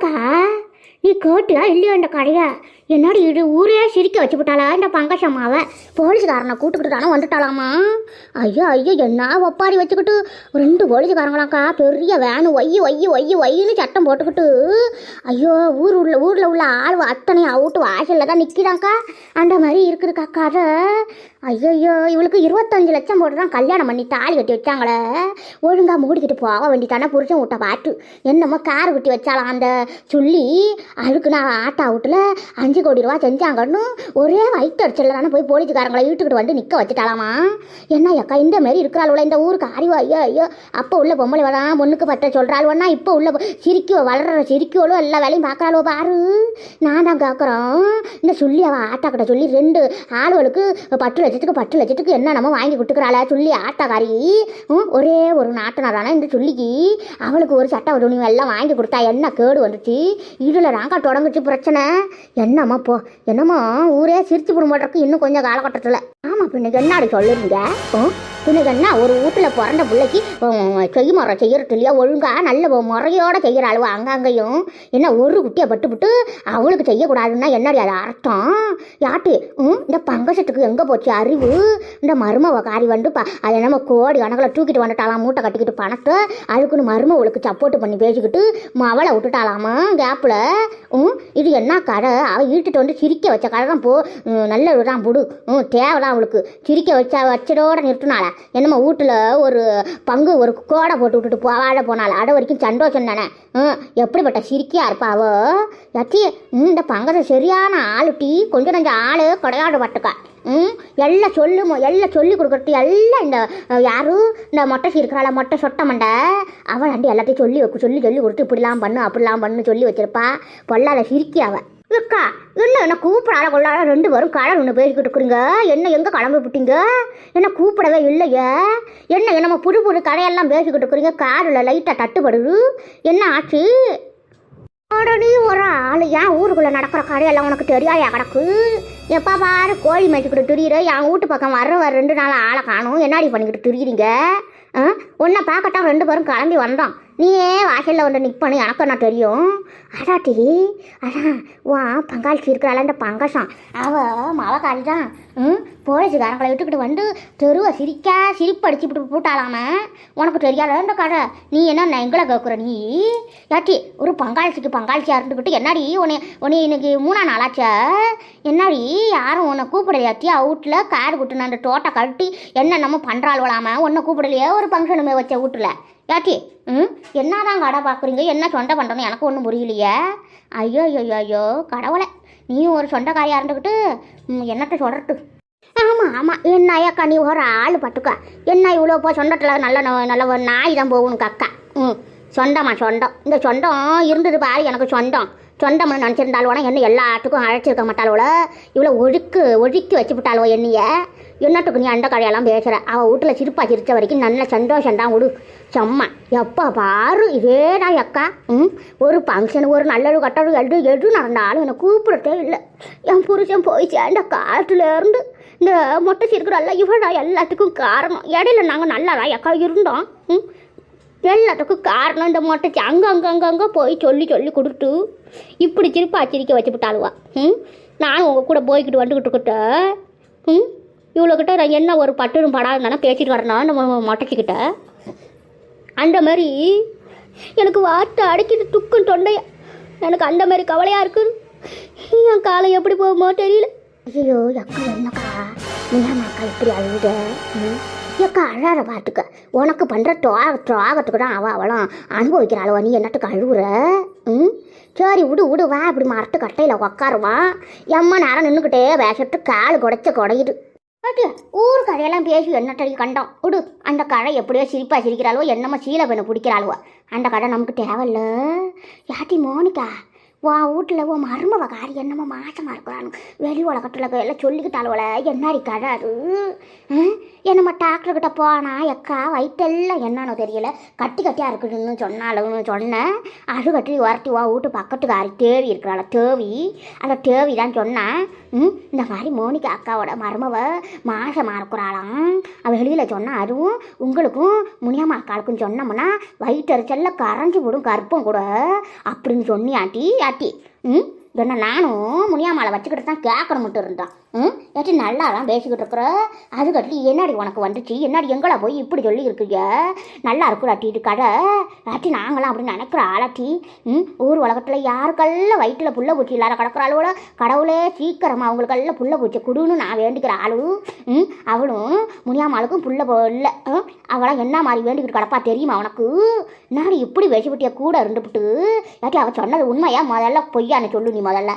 என்னக்கா? நீ கேட்டியா இல்லையா இந்த கடையை? என்னடி இது? ஊரே சிரிக்க வச்சு விட்டாளா இந்த பங்கசம்மாவை போலீஸ்காரனை கூட்டுக்கிட்டு தானே வந்துட்டாளாமா? ஐயோ ஐயோ என்ன ஒப்பாரி வச்சுக்கிட்டு? ரெண்டு போலீஸ்காரங்களாக்கா பெரிய வேனு ஒய்யி ஒய்யு ஒய்யி ஒய்யுன்னு சட்டம் போட்டுக்கிட்டு. ஐயோ ஊர் உள்ள ஊரில் உள்ள ஆள் அத்தனை அவுட்டு வாசலில் தான் நிற்கிறாங்க்கா அந்த மாதிரி இருக்குதுக்கா கதை ஐயோ இவளுக்கு இருபத்தஞ்சு லட்சம் போட்டு தான் கல்யாணம் பண்ணி தாலி கட்டி வச்சாங்களே. ஒழுங்காக மூடிக்கிட்டு போக வேண்டித்தானே புருஷன் விட்ட பாட்டு என்னமோ கார் கட்டி வச்சாலாம் அந்த சொல்லி அதுக்கு நான் ஆட்டா அவுட்டில் அஞ்சு கோடி ரூபா செஞ்சாங்கன்னு ஒரே வயிற்று தானே போய் போலீஸ்காரங்களை வீட்டுக்கிட்டு வந்து நிற்க வச்சுட்டாலாமா என்ன அக்கா இந்த மாரி இருக்கிறாள் இந்த ஊருக்கு அறிவா ஐயோ ஐயோ அப்போ உள்ள பொம்பளை வரலாம் பொண்ணுக்கு பட்ட சொல்கிறாள்வன்னா இப்போ உள்ள பொ- சிரிக்கோ வளர்ற சிரிக்கோளோ எல்லா வேலையும் பார்க்குறாளோ பாரு. நான் தான் கேட்குறோம் இந்த சொல்லி அவள் ஆட்டாக்கிட்ட சொல்லி ரெண்டு ஆளுகளுக்கு பத்து லட்சத்துக்கு பத்து லட்சத்துக்கு என்ன நம்ம வாங்கி கொடுத்துக்கிறாள சொல்லி ஆட்டாக்காரி ம், ஒரே ஒரு நாட்டனாரான இந்த சொல்லிக்கு. அவளுக்கு ஒரு சட்டை துணி எல்லாம் வாங்கி கொடுத்தா என்ன கேடு வந்துச்சு? இதில் ராங்கா தொடங்குச்சு பிரச்சனை. என்ன அம்மா போ என்னம்மா ஊரே சிரிச்சு போடுமாட்டிருக்கு இன்னும் கொஞ்சம் காலகட்டத்தில். ஆமாம் பின்ன என்னாடி சொல்லுறீங்க? ம், என்ன ஒரு வீட்டுல பிறந்த பிள்ளைக்கு செய்முறை செய்ய முறை செய்யறது இல்லையா ஒழுங்காக நல்ல முறையோட செய்கிற அளவு அங்கங்கேயும் என்ன ஒரு குட்டியை பட்டுவிட்டு அவளுக்கு செய்யக்கூடாதுன்னா என்னடி அது அர்த்தம்? யாட்டு ம் இந்த பங்கசத்துக்கு எங்கே போச்சு அறிவு? இந்த மருமவ காரி வந்து அது என்னமோ கோடி கணக்கில் தூக்கிட்டு வந்துட்டாலாம் மூட்டை கட்டிக்கிட்டு பணத்தை? அதுக்குன்னு மருமவளுக்கு சப்போர்ட் பண்ணி பேசிக்கிட்டு அவளை விட்டுட்டாலாமா கேப்பில் ம் இது என்ன கடை அவள் ஈட்டுட்டு வந்து சிரிக்க வச்ச கடை தான் போ நல்ல தான் புடு. ம் தேவைதான் அவளுக்கு சிரிக்க வச்சா வச்சதோட நிறுத்தினால என்னமோ வீட்டில் ஒரு பங்கு ஒரு கோடை போட்டு விட்டுட்டு போவாழ போனாள். அட வரைக்கும் சந்தோஷம் தானே? ம் எப்படிப்பட்ட சிரிக்கியா இருப்பா அவள் யாச்சி இந்த பங்கத்தை சரியான ஆளுட்டி டீ கொஞ்சம் கொஞ்சம் ஆள் கொடையாடு பட்டுக்கா ம் எல்லாம் சொல்லுமோ எல்லாம் சொல்லி கொடுக்குறது எல்லாம் இந்த யாரும் இந்த மொட்டை இருக்கிறாள மொட்டை சொட்ட மண்டை. அவள் அண்டி எல்லாத்தையும் சொல்லி வைக்க சொல்லி சொல்லி கொடுத்து இப்படிலாம் பண்ணு அப்படிலாம் பண்ணு சொல்லி வச்சிருப்பா. பொல்லாத சிரிக்கி அவள் அக்கா என்ன என்ன கூப்பிடாத கொள்ளாத ரெண்டு பேரும் கடல் ஒன்று பேசிக்கிட்டு இருக்கிறீங்க? என்ன எங்கே கிளம்பி விட்டீங்க? என்ன கூப்பிடவே இல்லையே? என்ன என்னமோ புது புது கடையெல்லாம் பேசிக்கிட்டு இருக்கிறீங்க? காரில் லைட்டாக தட்டுப்படுது. என்ன ஆச்சு? உடனே ஒரு ஆள். ஏன் ஊருக்குள்ளே நடக்கிற கடையெல்லாம் உனக்கு தெரியாயா கிடக்கு எப்போ பாரு கோழி மேய்ச்சிக்கிட்டு திரியிற. என் வீட்டு பக்கம் வர்ற வர ரெண்டு நாள் ஆளை காணும். என்னடி பண்ணிக்கிட்டு திரியிறீங்க? ஆ? பார்க்கட்டா ரெண்டு பேரும் கிளம்பி வந்தோம். நீ ஏன் வாசலில் வந்து நிற்பனு எனக்கு என்ன தெரியும்? அடாட்டி அதான் வா பங்காளி இருக்கிறாள் இந்த பங்கசம் அவ மவக்காளி தான் ம் போலீஸுக்காரங்களை விட்டுக்கிட்டு வந்து தெருவை சிரிக்கா சிரிப்படிச்சு விட்டு போட்டாலாம உனக்கு தெரியாத இந்த கடை நீ என்ன எங்களை கேட்குற நீ? யாட்டி ஒரு பங்காளிச்சிக்கு பங்காளிச்சியாக இருந்துக்கிட்டு என்னடி உன்னை உன்னை இன்னைக்கு மூணா நாளாச்சா? என்னடி யாரும் உன்னை கூப்பிடலையாட்டி அவுட்டில் காடு விட்டுன அந்த தோட்டை கட்டி என்ன நம்ம பண்ணுறாள்வலாம உன்னை கூப்பிடலையே ஒரு ஃபங்க்ஷனுமே வச்ச வீட்டில். யாட்டி ம்? என்னதான் கடை பார்க்குறீங்க? என்ன சொண்டை பண்ணுறோன்னு எனக்கு ஒன்றும் புரியலையே. ஐயோ ஐயோ ஐயோ கடவுளை. நீயும் ஒரு சொந்தக்காரியாக இருந்துக்கிட்டு ம், என்னத்த சொல்கிறட்டு ஆமாம் ஆமாம் என்ன ஐயாக்கா நீ ஒரு ஆள் பட்டுக்கா. என்ன இவ்வளோ போ சொந்தத்தில் நல்ல நல்ல ஒரு நாய் தான் போகணும் கக்கா. ம் சொந்தமா சொந்தம். இந்த சொந்தம் இருந்தது பாரு எனக்கு சொந்தம். சொந்தம்னு நினச்சிருந்தாலும் என்ன எல்லாத்துக்கும் அழைச்சிருக்க மாட்டாளோல இவ்வளோ ஒழுக்கு ஒழுக்கி வச்சு விட்டாளோ என்னைய. என்னத்துக்கு நீ அந்த கடையெல்லாம் பேசுகிற அவள் வீட்டில் சிரிப்பா சிரித்த வரைக்கும் நல்ல சந்தோஷம் தான் விடு. செம்ம. எப்போ பாரு இதேதான் அக்கா. ம்? ஒரு ஃபங்க்ஷன் ஒரு நல்லது கட்டது எது எது நடந்தாலும் என்னை கூப்பிடத்தே இல்லை. என் புருஷன் போய் சேர்ந்த காட்டுல இருந்து. இந்த மொட்டை சிரிக்கிறல்ல இவடா எல்லாத்துக்கும் காரணம். இடையில நாங்கள் நல்லா தான் அக்கா இருந்தோம். ம்? எல்லாத்துக்கும் காரணம் இந்த மொட்டைச்சி அங்கே அங்கே அங்கே அங்கே போய் சொல்லி சொல்லி கொடுத்து இப்படி திருப்பி அச்சரிக்கை வச்சு விட்டாளுவா. ம்? நானும் உங்கள் கூட போய்கிட்டு வந்துக்கிட்டு கிட்ட ம்? இவ்வளோக்கிட்ட நான் என்ன ஒரு பட்டுரும் படாதுன்னா பேசிட்டு வரேன்னா நம்ம மொட்டைச்சிக்கிட்ட அந்த மாதிரி எனக்கு வார்த்தை அடைக்கிட்டு துக்கும் தொண்டைய. எனக்கு அந்த மாதிரி கவலையாக இருக்குது என் காலை எப்படி போகுமோ தெரியல. ஐயோ அக்கா என்னக்கா? நீயாம அக்கா இப்படி அழுத எக்கா அழாத பார்த்துக்க உனக்கு பண்ணுற துவா துவாகத்துக்கு தான் அவள் அவளும் அனுபவிக்கிறாளவா. நீ என்னத்துக்கு அழுகுற ம்? சரி விடு விடு வா இப்படி மரத்து கட்டையில் உக்காருவான் எம்மா நேரம் நின்றுக்கிட்டே வேஷத்து கால் குடைச்ச குடையுது. ஊர் கதையெல்லாம் பேசி என்னட்டடி கண்டோம்? விடு அந்த கடை எப்படியோ சிரிப்பா சிரிக்கிறாளோ என்னமோ சீலை பெண்ணை பிடிக்கிறாளுவோ. அந்த கடை நமக்கு தேவையில்ல. யாட்டி மோனிக்கா வா வீட்டில் உன் மருமவ காரி என்னமோ மாசமாக இருக்கிறானு வெளி உலகத்தில் எல்லாம் சொல்லிக்கிட்டாளுவல என்னடி கடாது என்னம்மா டாக்டர்கிட்ட போனா எக்கா வயிற்றெல்லாம் என்னன்னு தெரியல. கட்டி கட்டியாக இருக்குதுன்னு சொன்னாலும் சொன்னேன் அது கட்டி உரட்டி வா வீட்டு பக்கத்துக்காரி தேவி இருக்கிறாள் தேவி. அந்த தேவி தான் சொன்னேன் இந்த மாதிரி மோனிகா அக்காவோட மருமவ மாசமாக இருக்கிறாளாம். அவள் வெளியில் சொன்னால் அதுவும் உங்களுக்கும் முனியம்மா அக்காளுக்கும் சொன்னோம்னா வயிற்றறிச்சல்ல கரைஞ்சி விடும் கற்பம் கூட. அப்படின்னு சொன்னியாட்டி ஆட்டி ம் என்ன நானும் முனியாமாலை வச்சுக்கிட்டு தான் கேட்கணும் மட்டும் இருந்தான். ம்? ஏட்டி நல்லா தான் பேசிக்கிட்டு இருக்கிற? அது கட்டி என்னடி உனக்கு வந்துச்சு? என்னடி எங்களா போய் இப்படி சொல்லி இருக்கீங்க நல்லா இருக்குடாட்டி இது கடை. ஆட்டி நாங்களாம் அப்படின்னு நினைக்கிற ஆளாட்டி. ம்? ஊர் உலகத்தில் யாருக்கெல்லாம் வயிற்றில் புள்ள பூச்சி இல்லாத அளவோட கடவுளே சீக்கிரமாக அவங்களுக்கெல்லாம் புள்ள பூச்சி கொடுன்னு நான் வேண்டிக்கிற ஆளும். ம்? அவளும் முனியாமாளுக்கும் புள்ள போ இல்லை. ம் அவளாம் என்ன மாதிரி வேண்டிக்கிட்டு கிடப்பா தெரியுமா உனக்கு? நான் இப்படி பேசிவிட்டிய கூட இருந்துவிட்டு ஏட்டி அவள் சொன்னது உண்மையா? முதல்ல பொய்யான்னு சொல்லு நீ. முதல்ல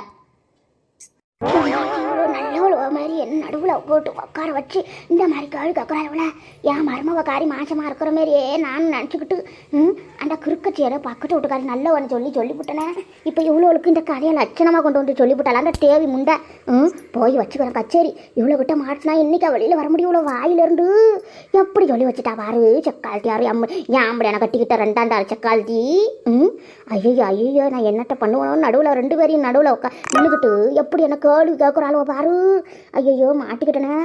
என்ன நடுவில் போட்டு உட்கார வச்சு இந்த மாதிரி கேள்வி கேட்குறாள் என் மருமக காரி மாசமாக இருக்கிற மாதிரியே நான் நினச்சிக்கிட்டு ம் அந்த கிறுக்கச்சியரை பக்கத்து வீட்டுக்காரி நல்லவன்னு சொல்லி சொல்லிவிட்டேனே. இப்போ இவ்வளோளுக்கு இந்த கதையை லட்சணமாக கொண்டு வந்து சொல்லிவிட்டாள்? அந்த தேவி முண்டை. ம் போய் வச்சுக்கிறேன் கச்சேரி. இவ்வளோ கிட்ட மாட்டினா இன்றைக்கி வெளியில் வர முடியும் இவ்வளோ வாயிலிருந்து. எப்படி சொல்லி வச்சுட்டா பாரு செக்கால்ட்டி யாரும் எம் ஏன் அப்படி எனக்கு கட்டிக்கிட்ட ரெண்டாண்டாள் செக்கால்ட்டி ம் ஐயோ ஐயோ நான் என்னட்ட பண்ணுவேனோ? நடுவில் ரெண்டு பேரையும் நடுவில் உட்கா நின்றுக்கிட்டு எப்படி எனக்கு கேள்வி கேட்குறாளோ பாரு. ஐயோ ஐயோ மாட்டிக்கிட்டேனே.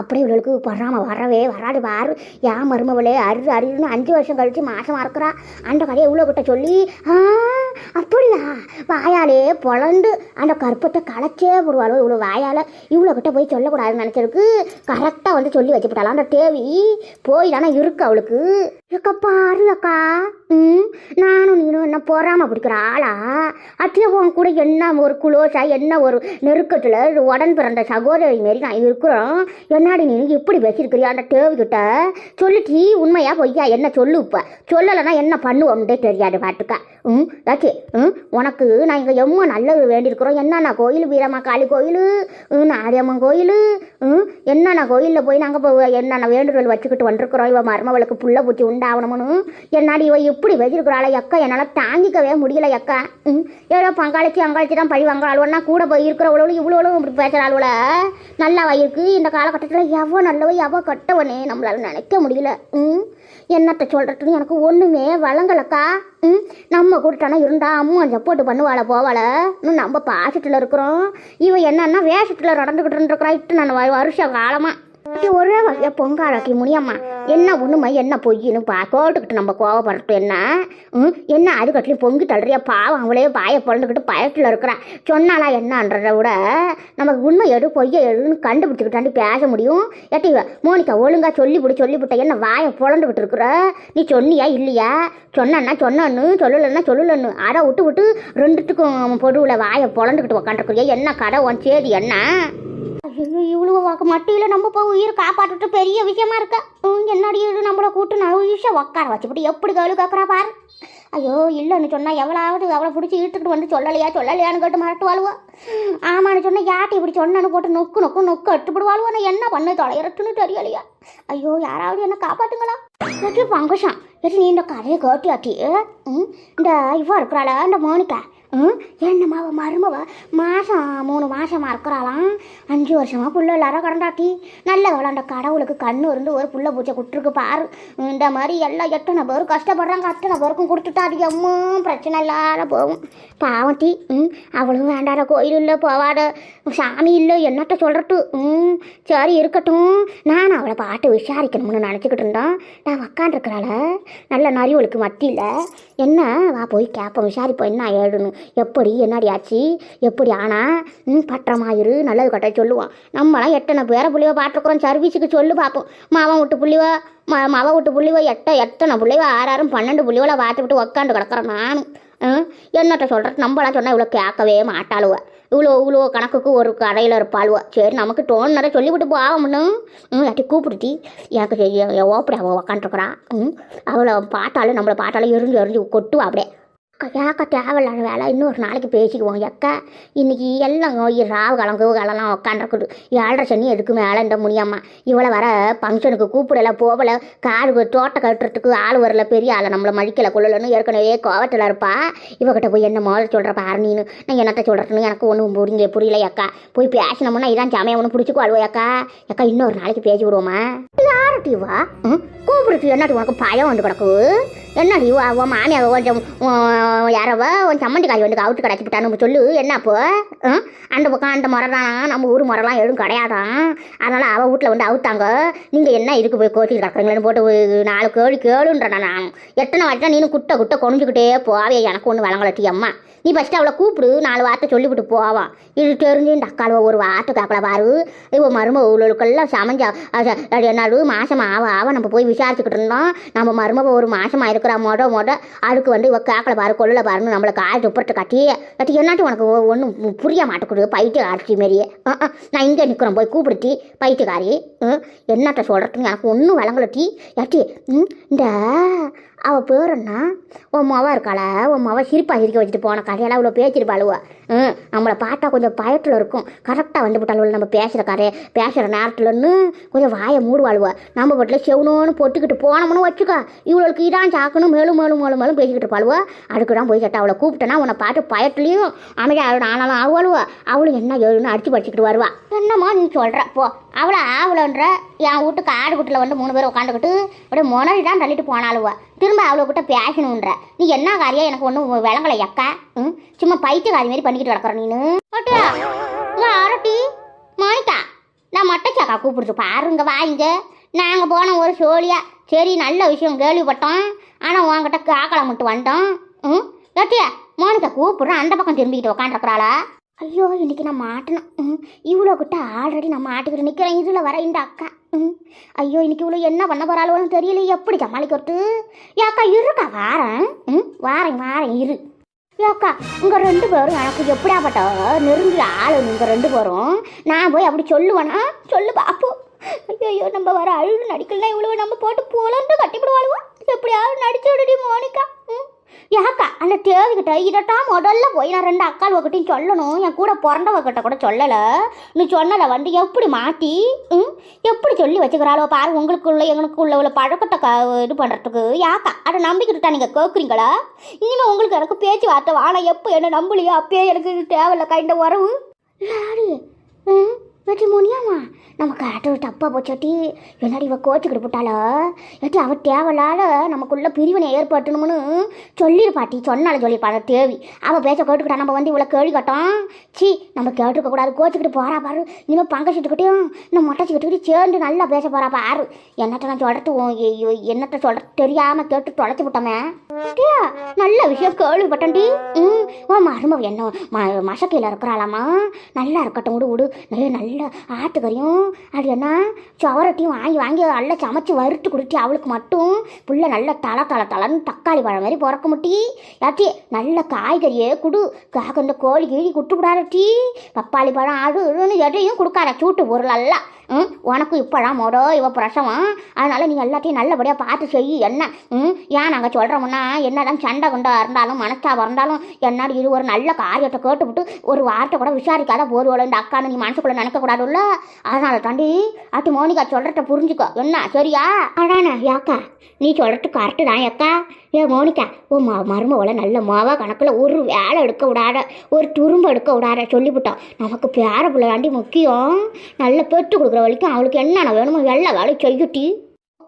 அப்படியே இவளுக்கு பொறாம வரவே வராது பாரு. ஏன் மருமவளே அரு அருன்னு அஞ்சு வருஷம் கழிச்சு மாசமா இருக்கிறா அந்த கதையை இவ்வளோ கிட்ட சொல்லி ஆ அப்படியா? வாயாலே பொழந்து அந்த கருப்பத்தை களைச்சே போடுவாளோ இவ்வளோ வாயால்? இவ்வளோ கிட்ட போய் சொல்லக்கூடாதுன்னு நினச்சிருக்கு கரெக்டாக வந்து சொல்லி வச்சுவிட்டாலாம் அந்த தேவி போய் தானே இருக்கு அவளுக்கு. அக்கா பாரு அக்கா. ம் நானும் நீனும் என்ன பொறாம பிடிக்கிற ஆளா? அத்திய உன் கூட என்ன ஒரு குளோஸா என்ன ஒரு நெருக்கத்தில் உடன் பிறந்த சகோதரி மாரி நான் இருக்கிறோம். என்னாடி நீ இப்படி பேசியிருக்கிறியா? அந்த தேவிக்கிட்ட சொல்லிட்டு உண்மையா பொய்யா? என்ன சொல்லு இப்போ? சொல்லலைன்னா என்ன பண்ணுவோம்ட்டே தெரியாது பாட்டுக்கா. ம் ஆச்சு ம் உனக்கு நான் இங்கே எம்ம நல்லது வேண்டியிருக்கிறோம். என்னென்ன கோயில் வீரம்மா காளி கோயில்? ம் ஆரியம்மன் கோயில்? ம் என்னென்ன கோயிலில் போய் நாங்கள் இப்போ என்னென்ன வேண்டுதல் வச்சுக்கிட்டு வந்திருக்கிறோம்? இவ மருமவளுக்கு புள்ள பூச்சி உண்டாகணும்னு. என்னாடி இவ இப்படி வச்சிருக்கிறாள் எக்கா என்னால் தாங்கிக்கவே முடியல எக்கா ம் ஏதோ பங்காளிச்சு அங்காளிச்சு தான் பழி வாங்குறாளுவன்னா கூட போய் இருக்கிறவளும் இவ்வளோ இப்படி பேசுகிறாளுவல நல்லா இருக்கு? இந்த காலகட்டத்தில் எவ்வளோ நல்லவ எவ்வளோ கட்டவனே நம்மளால நினைக்க முடியல. ம் என்னத்தை சொல்கிறதுன்னு எனக்கு ஒன்றுமே வழங்கலக்கா? ம்? நம்ம கூட்டானா இருந்தா அம்மா சப்போர்ட் பண்ணுவாள போவாள? இன்னும் நம்ம பாசத்தில் இருக்கிறோம். இவன் என்னன்னா வேஷத்தில் நடந்துக்கிட்டு இருக்கிறா இட்டு நான் வருஷ காலமாக ஒரே வகையாக பொங்காடாக்கி முடியாம்மா என்ன உண்மை என்ன பொய்னு பா கோட்டுக்கிட்டு நம்ம கோவப்படுறது என்ன? ம்? என்ன அதுக்கட்டிலையும் பொங்கி தள்ளுறியா? பாவம் அவளே பாய பிறந்துக்கிட்டு பயத்தில் இருக்கிறா. சொன்னாலா என்னன்றதை விட நமக்கு உண்மை எடு பொய்யை எடுன்னு கண்டுபிடிச்சிக்கிட்டாண்டி பேச முடியும். எட்டி மோனிகா ஒழுங்கா சொல்லிவிடு சொல்லிவிட்ட என்ன வாயை பொழந்துக்கிட்டு இருக்கிற? நீ சொன்னியா இல்லையா? சொன்னா சொன்னன்னு சொல்லலைன்னா சொல்லலன்னு. அதை விட்டு விட்டு ரெண்டுத்துக்கும் பொருவில் வாயை பொழந்துக்கிட்டு உக்காண்டிருக்கிறியா என்ன கடை உன் சேதி என்ன? இவ்வளோ வாக்கு மட்டியில் நம்ம போய் உயிர் காப்பாற்றுட்டு பெரிய விஷயமா இருக்கா. ம், என்னடி இது? நம்மளை கூட்டு நழுவிஷ உட்கார வச்சுப்பட்டு எப்படி கேள்வி கேட்குறா பாரு. ஐயோ இல்லைன்னு சொன்னால் எவ்வளவு அவளை பிடிச்சி இழுத்துக்கிட்டு வந்து சொல்லலையா? சொல்லலையான்னு கேட்டு மிரட்டுவாளுவோ. ஆமான்னு சொன்னால் யாட்டி இப்படி சொன்னேன்னு போட்டு நொக்கு நொக்கு நொக்கு எடுத்துப்படுவாளுவோ நான் என்ன பண்ண தொலைகிறட்டுன்னு தெரியலையா. ஐயோ யாராவது என்ன காப்பாற்றுங்களா எட்டி பங்குஷம் எட்டி நீ இந்த கதையை கேட்டியாட்டி? ம் இந்த இவ இருக்கிறாள? இந்த மோனிகா? ம்? என்னம்மா மருமவ? மாதம் மூணு மாதமாக இருக்கிறாளாம். அஞ்சு வருஷமாக புள்ள எல்லாரும் கடந்தாட்டி. நல்ல விளாண்ட கடவுளுக்கு கண்ணு இருந்து ஒரு புள்ள பூச்சை கொடுத்துருக்கு பாரு. இந்த மாதிரி எல்லாம் எத்தனை பேரும் கஷ்டப்படுறாங்க. அத்தனை பேருக்கும் கொடுத்துட்டா அது பிரச்சனை இல்லாத போகும். பாவட்டி ம்? அவளும் வேண்டாத கோயில் இல்லை போவாத. சாமி இல்லை என்னட்ட சொல்கிறட்டு ம்? சரி இருக்கட்டும். நான் அவளை பாட்டு விசாரிக்கணும்னு நினச்சிக்கிட்டு இருந்தோம். நான் உக்காண்டிருக்கிறாள நல்ல நரிவளுக்கு மத்தியில். என்ன? வா போய் கேட்போம் விசாரிப்போம். என்ன ஏழுன்னு எப்படி என்னடி ஆச்சு? எப்படி ஆனா? ம் பற்றமாயிரு நல்லது கட்ட சொல்லுவான். நம்மளாம் எத்தனை பேரை பிள்ளைவோ பார்த்துருக்குறோம் சர்வீஸுக்கு சொல்லு பார்ப்போம் மாவன் விட்டு பிள்ளைவோ ம மவ விட்டு பிள்ளைவோ எட்ட எத்தனை பிள்ளைவோ ஆறாயிரம் பன்னெண்டு புள்ளிவளை பார்த்து விட்டு கிடக்குறேன் நானும். என்னட்ட சொல்கிறது நம்மளாம் சொன்னால் இவ்வளோ கேட்கவே மாட்டாளுவ. இவ்வளோ இவ்வளோ கணக்குக்கு ஒரு கடையில் இருப்பாளுவ. சரி நமக்கு டோன் சொல்லிவிட்டு போகணும்னு ம் யாட்டி கூப்பிடுட்டி எனக்கு ஓப்படி அவள் உக்காண்ட்ருக்குறான் ம் அவளை பாட்டாலும் நம்மளை பாட்டாலும் எரிஞ்சு எரிஞ்சு கொட்டுவா அப்படியே. ஏக்கா தேவையில்லாத வேலை. இன்னொரு நாளைக்கு பேசிக்குவோம். எக்கா இன்னைக்கு எல்லாம் ராவு காலம் கூவு காலம்லாம் ஏழரை சனி எதுக்கு மேலே இந்த முனியம்மா? இவளை வர ஃபங்க்ஷனுக்கு கூப்பிடல போகல. காடு தோட்டம் கட்டுறதுக்கு ஆள் வரல. பெரிய ஆளை நம்மளை மழிக்கலை கொள்ளலன்னு ஏற்கனவே கோவத்தில் இருப்பா. இவகிட்ட போய் என்ன முதல்ல சொல்கிற பாரு நீனு. நான் என்னத்த சொல்கிறேன்னு எனக்கு ஒன்றும் புரிஞ்ச புரியல அக்கா போய் பேசினோம்னா இதான் சமயம் ஒன்று பிடிச்சிக்குவாள்வோ அக்கா அக்கா இன்னொரு நாளைக்கு பேசி விடுவோமா? யார்டி ம்? கூப்பிடுச்சு என்னடி உனக்கு பயம் வந்து கிடக்கு? என்னடி டிவா உன் கொஞ்சம் யாரவா? உன் சம்மந்தி காய் வந்து அவுட்டு கிடச்சி விட்டான்னு சொல்லு. என்ன அப்போ? அந்த பக்கம் அந்த முறைதான் நம்ம ஊர் முறைலாம் எதுவும் கிடையாதான் அதனால் அவள் வீட்டில் வந்து அவுத்தாங்க. நீங்கள் என்ன இதுக்கு போய் கோச்சிட்டு கிடக்குறீங்களேன்னு போட்டு நாலு கேள்வி கேளுன்றேன் நான். எத்தனை வாட்டி நீனு குட்டை குட்டை கொணிஞ்சுக்கிட்டே போவே. எனக்கு ஒன்று வழங்கலட்டி அம்மா. நீ ஃபஸ்ட்டு அவளை கூப்பிடு நாலு வார்த்தை சொல்லிவிட்டு போவா. இது தெரிஞ்சு இந்த அக்காளுவ ஒரு வார்த்தை கேட்கல பாரு. இவ மரும உள்ளுக்கெல்லாம் சமைஞ்சா அது மாதம் ஆவ ஆவ நம்ம போய் விசாரிச்சுக்கிட்டு இருந்தோம் நம்ம மருமக ஒரு மாதமாக இருக்கிற மொட மொட அதுக்கு வந்து இவ கேட்கல பாரு கொள்ளல பாருன்னு நம்மளை காய் துப்புறத்து கட்டி கட்டி என்னாட்டி உனக்கு ஒன்றும் புரிய மாட்டேக்குது பைத்தியக்காரி மாரியே. நான் இங்கே நிற்கிறேன் போய் கூப்பிடுத்தி பைத்தியக்காரி. ம், சொல்கிறதுன்னு எனக்கு ஒன்றும் வழங்கலட்டி ஏட்டி ம், இந்த அவள் பேர் என்ன? உன் மவ இருக்காள? உன் மவ சிரிப்பா சிரிக்க வச்சுட்டு போன கதையெல்லாம் அவ்வளோ பேச்சிருப்பாளுவ ம் நம்மளை பார்த்தா கொஞ்சம் பயத்தில் இருக்கும். கரெக்டாக வந்து விட்டாளுவ நம்ம பேசுகிற கதை பேசுகிற நேரத்துலன்னு கொஞ்சம் வாயை மூடுவாளுவ நம்ம வீட்டில் செவனோன்னு பொட்டுக்கிட்டு போனோம்னு வச்சுக்கோ இவளுக்கு இதான் சாக்கணும் மேலும் மேலும் மேலும் மேலும் பேசிக்கிட்டு இருப்பாளுவ அதுக்கு தான் போய் சட்டை அவளை கூப்பிட்டேன்னா உன்னை பார்த்து பயத்துலேயும் அமைதியாக நானாலும் ஆவாளுவ அவளும் என்ன ஏழுன்னு அடித்து படிச்சுக்கிட்டு வருவா. என்னம்மா நீ சொல்கிற போ. அவளை ஆவலன்ற என் வீட்டுக்கு ஆடு வீட்டில் வந்து மூணு பேர் உட்காந்துக்கிட்டு அப்படியே முனறி தான் தள்ளிட்டு போனாளுவ திரும்ப அவளை கிட்ட பேசணுன்ற. நீ என்ன காரியம் எனக்கு ஒன்றும் விளங்கலை அக்கா. ம்? சும்மா பைத்தியக்காரி மாதிரி பண்ணிக்கிட்டு கிடக்குற நீனு. ஓட்டியா இங்கே ஆரட்டி. மாணிக்கா நான் மொட்டைச்சாக்கா கூப்பிடுச்சு பாருங்க வாங்க நாங்கள் போனோம் ஒரு சோழியா. சரி நல்ல விஷயம். கேள்விப்பட்டோம். ஆனால் உங்ககிட்ட காக்கலாம் மட்டும் வந்தோம். ம்? ஏட்டியா மோனிகா கூப்பிட்றேன் அந்த பக்கம் திரும்பிக்கிட்டு உக்காண்டிருக்கிறாளா ஐயோ இன்னைக்கு நான் மாட்டினேன். ம்? இவ்வளோ கிட்ட ஆல்ரெடி நான் மாட்டிக்கிட்டு நிற்கிறேன் இதில் வர இந்த அக்கா. ஐயோ இன்னைக்கு இவ்வளோ என்ன பண்ண போகிறாளோன்னு தெரியல எப்படி சமாளிக்கிறது? ஏக்கா இருக்கா வாரேன். ம் வாரேன் வாரேன் இரு. ஏக்கா உங்கள் ரெண்டு பேரும் எனக்கு எப்படியாப்பட்ட நெருங்கிய ஆளு உங்கள் ரெண்டு பேரும்? நான் போய் அப்படி சொல்லுவேனா? சொல்லு அப்போ. ஐயோ நம்ம வர அழுகு நடிக்கலாம் இவ்வளோ நம்ம போட்டு போலன்னு கட்டிவிடுவாளுவோ? எப்படியாவது நடிச்சு விடுடி மோனிகா. ம். ஏக்கா அந்த தேதிக்கிட்ட இதைத்தான் முதல்ல போய் நான் ரெண்டு அக்காள்வக்கிட்டையும் சொல்லணும். என் கூட பிறந்தவக்கிட்ட கூட சொல்லலை. நீ சொன்னதை வந்து எப்படி மாற்றி ம்? எப்படி சொல்லி வச்சுக்கிறாளோ பாரு உங்களுக்குள்ள எங்களுக்குள்ள உள்ள பழக்கத்தை க இது பண்ணுறதுக்கு யாக்கா அதை நம்பிக்கிட்டு தான் நீங்கள் கேட்குறீங்களா இனிமேல் உங்களுக்கு எனக்கு பேச்சுவார்த்தை வாழ எப்போ என்ன நம்பலையோ அப்பயே எனக்கு இது தேவையில்ல கைண்ட உறவு. ம்? வெற்றி முனியாமா? நம்ம கேட்டு தப்பா போச்சாட்டி என்னடி இவள் கோச்சுக்கிட்டு போட்டாளோ? ஏட்டி அவள் தேவையில்லாத நமக்குள்ள பிரிவினை ஏற்பட்டணும்னு சொல்லிருப்பாட்டி சொன்னாலும் சொல்லியிருப்பாள் தேவி. அவள் பேச்ச கேட்டுக்கிட்டா நம்ம வந்து இவ்வளோ கேள்வி கட்டோம். சி நம்ம கேட்டுக்க கூடாது கோச்சுக்கிட்டு போறா பாரு. இனிமேல் பங்கச்சிட்டுக்கிட்டையும் இந்த மொட்டைச்சிக்கிட்டு சேர்ந்து நல்லா பேச போகிறா பாரு. என்னட்ட நான் சொல்கிறது என்னத்தை சொல்கிறது தெரியாமல் கேட்டு தொலைச்சி விட்டோமே. நல்ல விஷயம் கேள்விப்பட்டேன்டி. ம் ஓ மருமக என்ன ம மசக்கையில் இருக்கிறாளாமா? நல்லா இருக்கட்டும் விடு விடு. நல்ல நல்ல ஆட்டுக்கறியும் அது என்ன? சவரட்டியும் வாங்கி வாங்கி நல்லா சமைச்சு வறுத்து கொடுத்து அவளுக்கு மட்டும். புள்ள நல்ல தலை தலை தலைன்னு தக்காளி பழம் மாதிரி பிறக்க முட்டி. யாத்தி நல்ல காய்கறியே குடு. காக்க இந்த கோழி கீழி குட்டு விடாதட்டி பப்பாளி பழம் அது எதையும் கொடுக்காத. சூட்டு பொருள் எல்லாம் ம்? உனக்கும் இப்போதான் மொடோ இவ பிரசவம். அதனால நீ எல்லாத்தையும் நல்லபடியாக பார்த்து செய். என்ன? ம்? ஏன் நாங்கள் சொல்கிறோம்னா என்னதான் சண்டை கொண்டா இருந்தாலும் மனஸ்தாபம் இருந்தாலும் என்னடி இது ஒரு நல்ல காரியத்தை கேட்டுவிட்டு ஒரு வார்த்தை கூட விசாரிக்காத போதுவல இந்த அக்கான்னு நீ மனசுக்குள்ளே நினைக்கக்கூடாதுல்ல? அதனால தாண்டி அட்டு மோனிகா சொல்கிறத புரிஞ்சுக்கோ. என்ன? சரியா? அடானே யாக்கா நீ சொல்கிறது கரெக்டு தான் அக்கா. ஏ மோனிகா ஓ ம மருமவளை நல்ல மாவா கணக்கில் ஒரு வேலை எடுக்க விடாத ஒரு துரும்பு எடுக்க விடாத சொல்லிவிட்டோம். நமக்கு பேர பிள்ளையாண்டி முக்கியம். நல்ல பெற்று கொடுக்குற வரைக்கும் அவளுக்கு என்னென்ன வேணுமோ எல்லா வேலையும் செய்யுட்டி.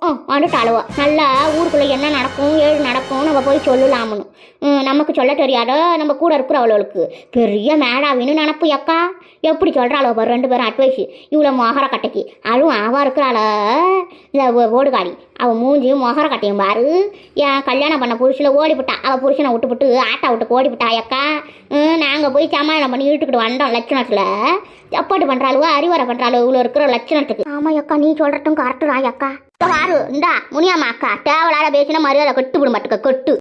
ஆ வந்துட்டு அளவா நல்லா ஊருக்குள்ளே என்ன நடக்கும் ஏழு நடக்கும் நம்ம போய் சொல்லலாம்னு. நமக்கு சொல்ல தெரியாத நம்ம கூட இருக்கிறவளுக்கு பெரிய மேடாவின்னு நினப்பு அக்கா எப்படி சொல்கிறாளோ பாரு ரெண்டு பேரும் அட்வைஸ். இவ்வளோ மொகர கட்டைக்கு. அதுவும் அவள் இருக்கிறாள. இந்த ஓ- ஓடுகாடி. அவள் மூஞ்சியும் மொகர கட்டையும் பாரு. என் கல்யாணம் பண்ண புருஷில் ஓடிவிட்டா. அவள் புருஷனை விட்டுப்புட்டு ஆட்டா விட்டு ஓடிவிட்டா அக்கா. நாங்கள் போய் சமாளம் பண்ணி இழுட்டுக்கிட்டு வந்தோம் லட்சணத்தில். சப்பாட்டு பண்ணுறாளுவோ அறிவுரை பண்ணுறாளு இவ்வளோ இருக்கிற லட்சணத்துக்கு. ஆமாம் அக்கா நீ சொல்கிறட்டும் கரெக்டு அக்கா. பாரு இந்தா முனியாமா அக்கா. தேவலாட பேசினா மரியாதை கட்டு விட மாட்டுக்க கொட்டு.